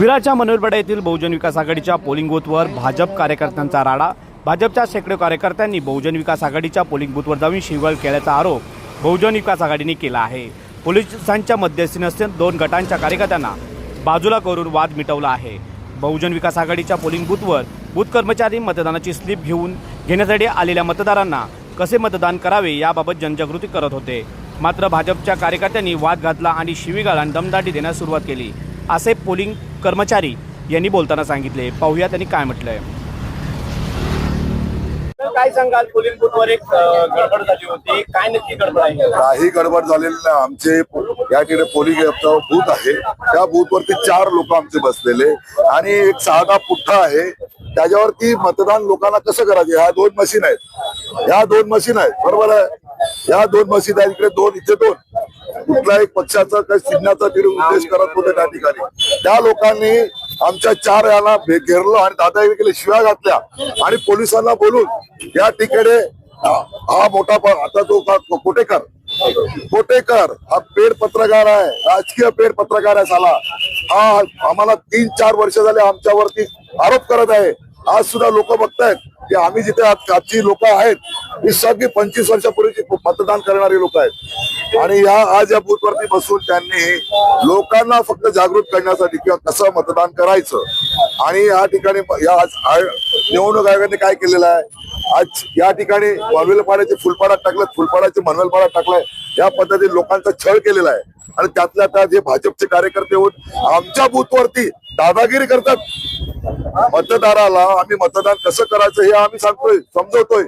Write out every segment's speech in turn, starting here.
विराच्या मनोरपडा येथील बहुजन विकास आघाडीच्या पोलिंग बूथवर भाजप कार्यकर्त्यांचा राडा. भाजपच्या शेकडो कार्यकर्त्यांनी बहुजन विकास आघाडीच्या पोलिंग बूथवर जाऊन शिवगाळ केल्याचा आरोप बहुजन विकास आघाडीने केला आहे. पोलिसांच्या मध्यस्थीने दोन गटांच्या कार्यकर्त्यांना बाजूला करून वाद मिटवला आहे. बहुजन विकास आघाडीच्या पोलिंग बूथवर बूथ कर्मचारी मतदानाची स्लिप घेऊन घेण्यासाठी आलेल्या मतदारांना कसे मतदान करावे याबाबत जनजागृती करत होते. मात्र भाजपच्या कार्यकर्त्यांनी वाद घातला आणि शिवीगाळ आणि दमदाटी देण्यास सुरुवात केली. असे पोलिंग कर्मचारी यांनी बोलताना सांगितले. पाहूया त्यांनी काय म्हटलंय. काय सांगाल? पोलिंग बूथवर एक गडबड झाली होती. काय नक्की गडबड आहे? काही गडबड झालेली नाही. आमचे या ठिकाणी पोलिंग बूथ आहे. त्या बूथ वरती चार लोक आमचे बसलेले. आणि एक साधा पुठ्ठा आहे. त्याच्यावरती मतदान लोकांना कसं करायचे? ह्या दोन मशीन आहेत. ह्या दोन मशीन आहेत. बरोबर आहे? या दोन मशीन आहेत. इकडे दोन इथे दोन. कुठल्याही पक्षाचा काही चिन्हाचा उद्देश करत होते त्या ठिकाणी. त्या लोकांनी आमच्या चार याला घेरलं आणि दादागिरी केली शिव्या घातल्या. आणि पोलिसांना बोलून या ठिकाणी हा मोठा आता तो कोटेकर कोटेकर हा पेड पत्रकार आहे राजकीय पेड पत्रकार आहे साला. हा आम्हाला तीन चार वर्ष झाले आमच्यावरती आरोप करत आहे. आज सुद्धा लोक बघतायत की आम्ही जिथे आजची लोक आहेत ही सगळी पंचवीस वर्षापूर्वीची मतदान करणारी लोक आहेत. आणि या आज या बूथवरती बसून त्यांनी लोकांना फक्त जागृत करण्यासाठी किंवा कसं मतदान करायचं आणि या ठिकाणी या आज निवडणूक आयोगाने काय केलेलं आहे? आज या ठिकाणी मनवेलपाड्याचे फुलपाडा टाकलं फुलपाडाचे मनवेलपाडा टाकलाय. या पद्धतीने लोकांचा छळ केलेला आहे. आणि त्यातल्या त्यात हे भाजपचे कार्यकर्ते होऊन आमच्या बूथवरती दादागिरी करतात. मतदाराला आम्ही मतदान कसं करायचं हे आम्ही सांगतोय समजवतोय.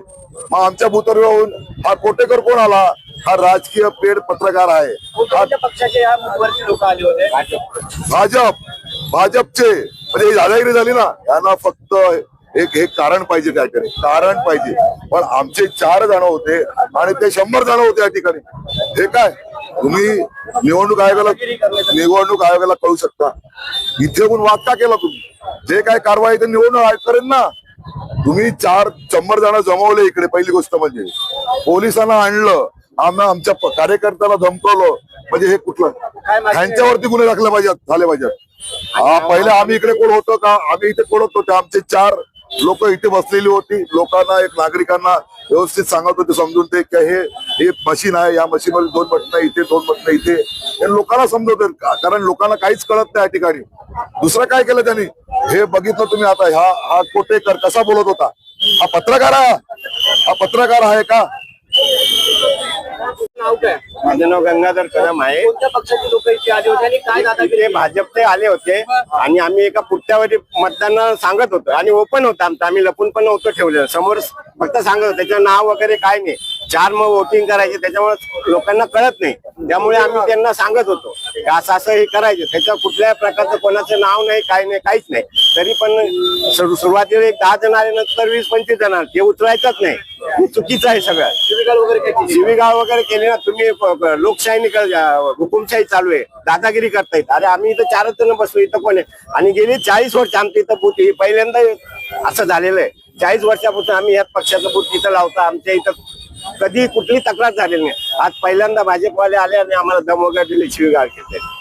मग आमच्या बूथवर येऊन हा कोटेकर कोण आला? हा राजकीय पेड पत्रकार आहे. कोणत्या पक्षाचे या बूथवरचे लोक आले होते? भाजप. भाजपचे. म्हणजे दादागिरी झाली ना यांना फक्त एक हे कारण पाहिजे त्या ठिकाणी कारण पाहिजे. पण आमचे चार जण होते आणि ते शंभर जण होते या ठिकाणी. हे काय? तुम्ही निवडणूक आयोगाला निवडणूक आयोगाला कळू शकता. इथे येऊन वाद का केला तुम्ही? जे काय कारवाई ते निवडणूक आयोग करेन ना तुम्ही चार शंभर जण जमवले इकडे. पहिली गोष्ट म्हणजे पोलिसांना आणलं. आम्ही आमच्या कार्यकर्त्याला धमकवलं. म्हणजे हे कुठलं? ह्यांच्यावरती गुन्हे दाखले पाहिजेत झाले पाहिजेत. हा पहिले आम्ही इकडे कोण होतो का? आम्ही इथे कोण होतो? ते आमचे चार लोक इथे बसलेली होती. लोकांना एक नागरिकांना व्यवस्थित सांगत होते समजून ते की हे हे मशीन आहे. या मशीन मध्ये दोन बटणं इथे दोन बटणं इथे. हे लोकांना समजवते. का- कारण लोकांना काहीच कळत नाही या ठिकाणी. दुसरं काय केलं त्यांनी? हे बघितलं तुम्ही आता. हा हा कोटेकर कसा बोलत होता? हा पत्रकार आहे. हा पत्रकार आहे का? नाव काय? माझं नाव गंगाधर कदम आहे. कोणत्या पक्षाचे लोक इथे आले होते आणि काय दादागिरी इथे भाजपचे आले होते आणि आम्ही एका पुट्ट्यावरती मतदान सांगत होतो आणि ओपन होतं आमचं. आम्ही लपून पण नव्हतं ठेवलेलं. समोर फक्त सांगत होतो त्याचं नाव वगैरे काय नाही. चार मग वोटिंग करायचे त्याच्यामुळे लोकांना कळत नाही. त्यामुळे आम्ही त्यांना सांगत होतो की असं असं हे करायचं. त्याच्या कुठल्याही प्रकारचं कोणाचं नाव नाही काय नाही काहीच नाही. तरी पण सुरु- सुरुवातीला एक दहा जण आले नंतर वीस पंचवीस जण आले. ते उचलायचंच नाही. हे चुकीचं आहे सगळं. शिवीगाळ वगैरे काय केली? वगैरे केली ना. तुम्ही लोकशाही हुकुमशाही चालू आहे. दादागिरी करतायत. अरे आम्ही इथं चारच जण बसलो इथं कोण आहे? आणि गेली चाळीस वर्ष आमच्या इथं बूथ ही पहिल्यांदा असं झालेलं आहे. चाळीस वर्षापासून आम्ही याच पक्षाचं बूथ इथं लावतो. आमच्या इथं कधी कुठली तक्रार झालेली नाही. आज पहिल्यांदा भाजपवाले आले आणि आम्हाला दम वगैरे दिले शिवीगाळ केले